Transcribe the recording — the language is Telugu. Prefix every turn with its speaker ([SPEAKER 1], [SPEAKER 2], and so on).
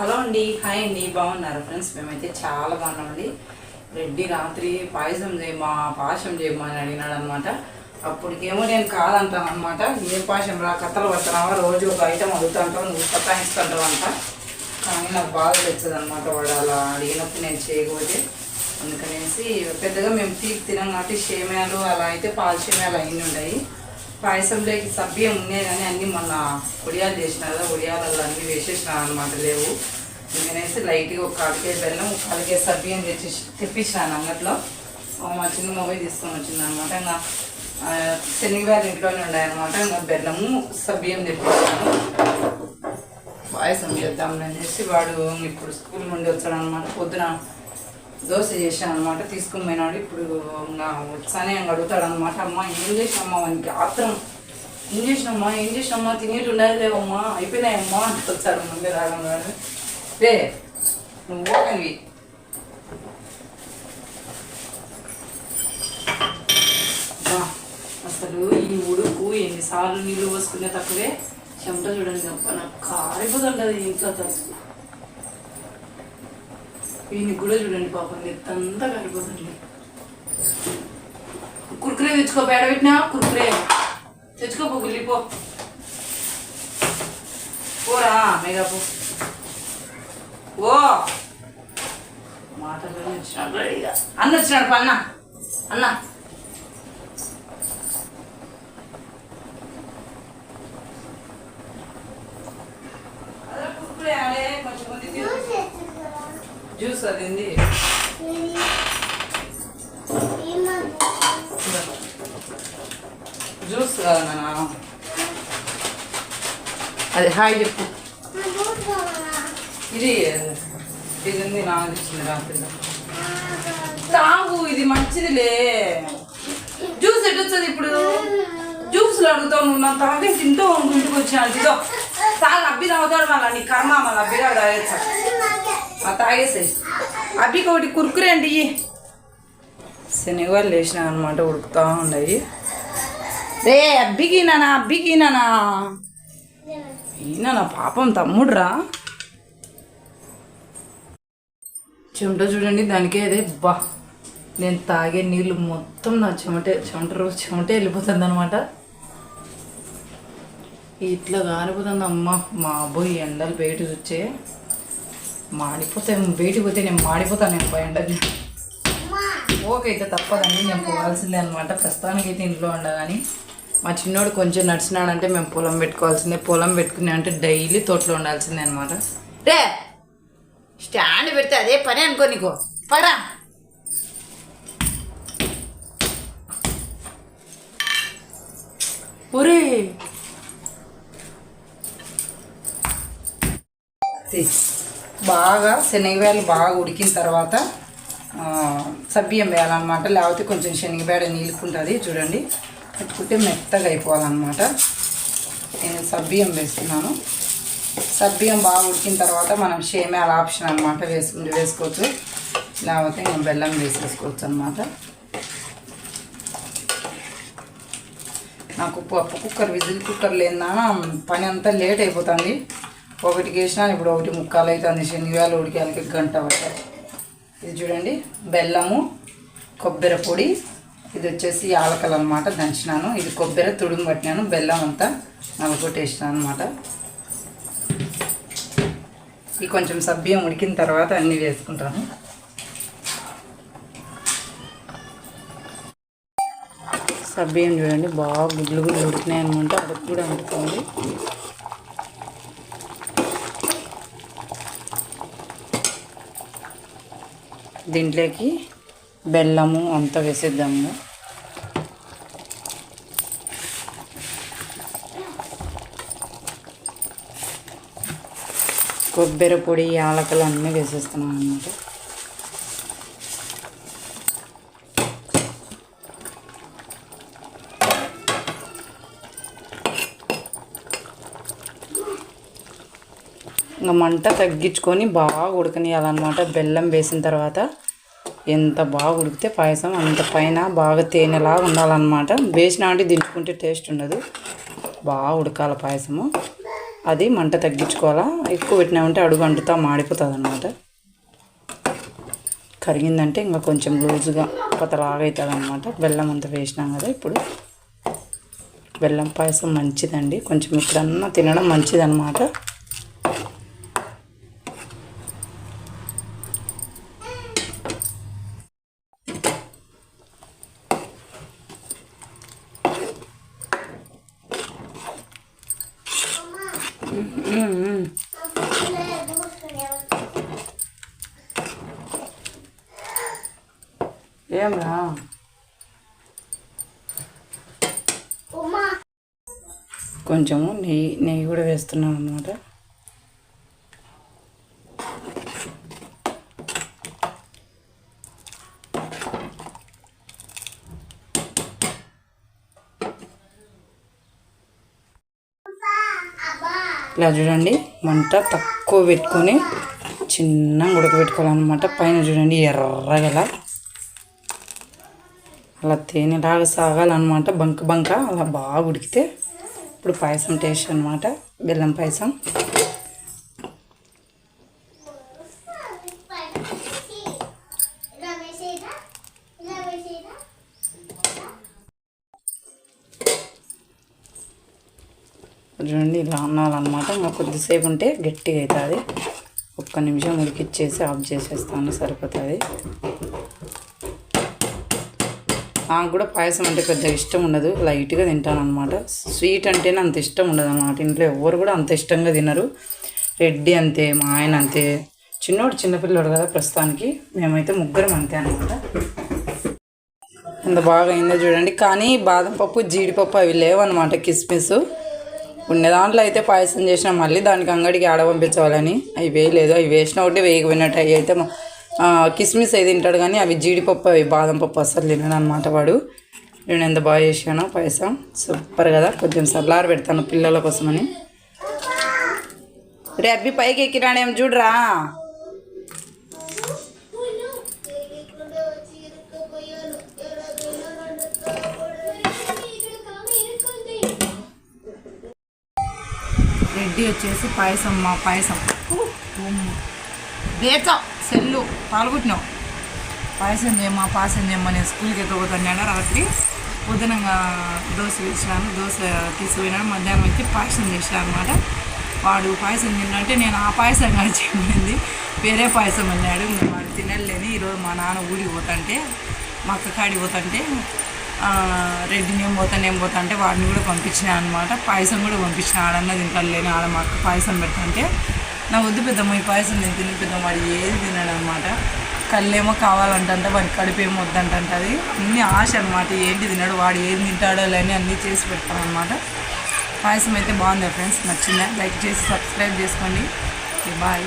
[SPEAKER 1] హలో అండి. హాయ్ అండి. బాగున్నారు ఫ్రెండ్స్? మేమైతే చాలా బాగున్నామండి. రెడ్డి రాత్రి పాయసం చేయమా పాయసం చేయమా అని అడిగినాడు అనమాట అప్పటికేమో నేను కాదంటాను అనమాట ఏ పాయసం రా కథలు పడుతున్నావా రోజు ఒక ఐటమ్ అడుగుతుంటావు నువ్వు సతాయిస్తుంటావు అంట కానీ నాకు బాగా తెచ్చదు అనమాట వాడు అలా అడిగినప్పుడు నేను చేయకపోతే. అందుకనేసి పెద్దగా మేము తీపి తినాం కాబట్టి షేమ్యాలు అలా అయితే పాల షేమ్యాలు అయిన ఉన్నాయి పాయసంలోకి సభ్యం ఉన్నాయి కానీ అన్నీ మొన్న ఉడియాలు చేసినారు కదా ఉడియాలలో అన్నీ వేసేసిన అనమాట లేవు. అందుకనేసి లైట్గా ఒక కాలికే బెల్లం ఒక కాలికే సభ్యం తెచ్చి తెప్పించాను అంగట్లో మా చిన్న మొబైల్ తీసుకొని వచ్చింది అనమాట ఇంకా శనివారి ఇంట్లోనే ఉన్నాయన్నమాట ఇంకా బెల్లము సభ్యం తెప్పించాను. పాయసం చేద్దాం అనేసి వాడు ఇప్పుడు స్కూల్ నుండి వచ్చాడు అనమాట పొద్దున దోశ చేశాను అనమాట తీసుకుని పోయినాడు. ఇప్పుడు ఇంకా వచ్చానే అడుగుతాడు అనమాట అమ్మ ఏం చేసినమ్మా? వానికి ఆత్రం. ఏం చేసినమ్మా? ఏం చేసినమ్మా? తినేటి ఉండాలి లేవమ్మా అయిపోయినాయమ్మా అని వచ్చాడు ముందే రావడం రే నువ్వు ఓకనివి అసలు ఈ ఉడుకు ఎన్నిసార్లు నీళ్ళు పోసుకునే తక్కువే. చెమట చూడండి తప్ప నాకు కారిపోతుండదు ఇంట్లో తప్పు వీనికి కూడా చూడండి పాపం నెత్తంతా కారిపోతుంది. కుర్కురే తెచ్చుకో పేడ పెట్టినా? కుర్కురే. తెచ్చుకో గుల్లిపో పోరా మెగా పో ఓ. మాటలు అన్న వచ్చినాడు అన్న. అన్న. జ్యూస్ అది ఉంది. జ్యూస్ కాదు నాన్న. అది హాయ్ చెప్పు. ఇది ఇది ఉంది నాకు ఇచ్చింది రాత్రి తాగు ఇది మంచిదిలే. జ్యూస్ ఎట్టొచ్చది ఇప్పుడు? జ్యూస్లు అడుగుతావు నువ్వు నా తాగే తింటూ ఇంటికి వచ్చినాను ఇదో తాగు అబ్బి తాగుతాడు మళ్ళీ నీ కర్మ మళ్ళీ అబ్బిగా తాగేసా ఆ తాగేసాయి. అబ్బికి ఒకటి కురుకురే అండి ఇయ్యి. లేచినా అనమాట ఉడుకుతా ఉన్నాయి. రే అబ్బికి నానా అబ్బికి నానా ఈయన నా పాపం తమ్ముడురా. చెమట చూడండి దానికే అదే బా. నేను తాగే నీళ్ళు మొత్తం నా చెమటే చెమట రోజు చెమటే వెళ్ళిపోతుంది అనమాట ఇట్లా కానిపోతుంది అమ్మ. మా అబ్బాయి ఎండలు బయట వచ్చే. మాడిపోతే బయటికి పోతే నేను మాడిపోతాను నేను పోయి ఎండకి. ఓకే అయితే తప్పదండి నేను పోవాల్సిందే అనమాట ప్రస్తుతానికైతే ఇంట్లో ఉండగాని. మా చిన్నోడు కొంచెం నడిచినాడంటే మేము పొలం పెట్టుకోవాల్సిందే. పొలం పెట్టుకునే అంటే డైలీ తోటలో ఉండాల్సిందే అనమాట రే! స్టాండ్ పెడితే అదే పని అనుకో నీకు. పరా ఒరే. బాగా శనగవేలు బాగా ఉడికిన తర్వాత ఆ, సబ్బియ్యం వేయాలన్నమాట. లేకపోతే కొంచెం శనగబేడ నీలుకుంటుంది చూడండి. పెట్టుకుంటే మెత్తగా అయిపోవాలన్నమాట. నేను సబ్బియ్యం వేస్తున్నాను. సబ్బియం బాగా ఉడికిన తర్వాత మనం షేమ్యాల ఆప్షన్ అనమాట వేసుకుంటే వేసుకోవచ్చు. లేకపోతే ఇంకా బెల్లం వేసేసుకోవచ్చు అనమాట నాకు పప్పు కుక్కర్ విజిల్ కుక్కర్ లేదా పని అంతా లేట్ అయిపోతుంది. ఒకటికి వేసినా ఇప్పుడు ఒకటి ముక్కాలు అవుతుంది శనివేళ ఉడికాలకి గంట పట్టాలి ఇది చూడండి బెల్లము కొబ్బరి పొడి ఇది వచ్చేసి యాలకలు అనమాట దంచినాను. ఇది కొబ్బరి తుడుము పట్టినాను బెల్లం అంతా నలగొట్టేసినాను అనమాట ఇది కొంచెం సభ్యం ఉడికిన తర్వాత అన్నీ వేసుకుంటాను. సభ్యం చూడండి బాగా గుడ్లు గుడ్లు ఉడికినాయి అనమాట అది కూడా అంటుతుంది దీంట్లోకి బెల్లము అంతా వేసేద్దాము. కొబ్బరి పొడి యాలకలు అన్నీ వేసేస్తున్నాను అనమాట ఇంకా మంట తగ్గించుకొని బాగా ఉడకనియాలన్నమాట. బెల్లం వేసిన తర్వాత ఎంత బాగా ఉడికితే పాయసం అంత పైన బాగా తేనెలా ఉండాలన్నమాట. వేసిన అంటే దించుకుంటే టేస్ట్ ఉండదు. బాగా ఉడకాల పాయసము. అది మంట తగ్గించుకోవాలా? ఎక్కువ పెట్టినామంటే అడుగు అంటుతా మాడిపోతుంది అనమాట కరిగిందంటే ఇంకా కొంచెం లూజుగా కొత్తలాగా అవుతుంది అనమాట బెల్లం అంతా వేసినాం కదా ఇప్పుడు. బెల్లం పాయసం మంచిదండి. కొంచెం ఇప్పుడన్నా తినడం మంచిదన్నమాట. ఏమరా కొంచెము నెయ్యి నెయ్యి కూడా వేస్తున్నాం అనమాట ఇలా చూడండి మంట తక్కువ పెట్టుకొని చిన్నగా ఉడకబెట్టుకోవాలన్నమాట పైన చూడండి ఎర్రగల అలా తేనెలాగా సాగాలన్నమాట. బంక బంక అలా బాగా ఉడికితే ఇప్పుడు పాయసం టేస్ట్ అనమాట బెల్లం పాయసం చూడండి ఇలా అన్నాలన్నమాట. ఇంకా కొద్దిసేపు ఉంటే గట్టిగా అవుతుంది ఒక్క నిమిషం ఉడికిచ్చేసి ఆఫ్ చేసేస్తాను సరిపోతుంది. నాకు కూడా పాయసం అంటే పెద్ద ఇష్టం ఉండదు. లైట్గా తింటాను అనమాట స్వీట్ అంటేనే అంత ఇష్టం ఉండదు అనమాట ఇంట్లో ఎవరు కూడా అంత ఇష్టంగా తినరు. రెడ్డి అంతే మా ఆయన అంతే. చిన్నోడు చిన్నపిల్లోడు కదా ప్రస్తుతానికి. మేమైతే ముగ్గురం అంతే అనమాట ఎంత బాగా అయిందో చూడండి. కానీ బాదం పప్పు జీడిపప్పు అవి లేవన్నమాట కిస్మిస్. ఉన్న దాంట్లో అయితే పాయసం చేసినా మళ్ళీ దానికి అంగడికి ఆడ పంపించాలని అవి వేయలేదు. అవి వేసినా ఒకటి వేయకపోయినట్టు అవి అయితే కిస్మిస్ అయి తింటాడు కానీ అవి జీడిపప్పు అవి బాదం పప్పు అస్సలు తినడు అనమాట వాడు. నేను ఎంత బాగా చేసాను పాయసం. సూపర్ కదా. కొంచెం సల్లారు పెడతాను పిల్లల కోసమని. రే అబ్బి పైకి ఎక్కిరాడేం చూడరా. రెడ్డి వచ్చేసి పాయసం మా పాయసం. వేచా సెల్లు పాల్గొట్టినావు. పాయసం చేయమ్మా పాయసం చేయమ్మా నేను స్కూల్కి ఎక్కబోతున్నాను రాత్రి పొద్దునంగా దోశ వేసినాను దోశ తీసుకుపోయినాను మధ్యాహ్నం వచ్చి పాయసం చేసినాను అనమాట వాడు పాయసం తిన్నంటే నేను ఆ పాయసం కాదు వేరే పాయసం అన్నాడు. ఇంకా వాడు తినలేని. ఈరోజు మా నాన్న ఊరికి పోతుంటే మా అక్క కాడికి పోతుంటే ఆ, రెడ్డి పోతా నేను పోతా అంటే వాడిని కూడా పంపించిన అనమాట పాయసం కూడా పంపించిన ఆడన్న తింటాను ఆడ మాకు పాయసం పాయసం పెడతాంటే నా వద్దు పెద్దమ్మ ఈ పాయసం నేను తిని పెద్దమ్మ వాడు ఏది తినడు అనమాట కళ్ళేమో కావాలంటే వాడి కడుపు ఏమో వద్దంటే అది. అన్ని ఆశ అనమాట ఏంటి తినడు వాడు ఏది తింటాడో లేని అన్నీ చేసి పెడతాను అనమాట పాయసం అయితే బాగుంది ఫ్రెండ్స్ నచ్చిందా? లైక్ చేసి సబ్స్క్రైబ్ చేసుకోండి. బాయ్.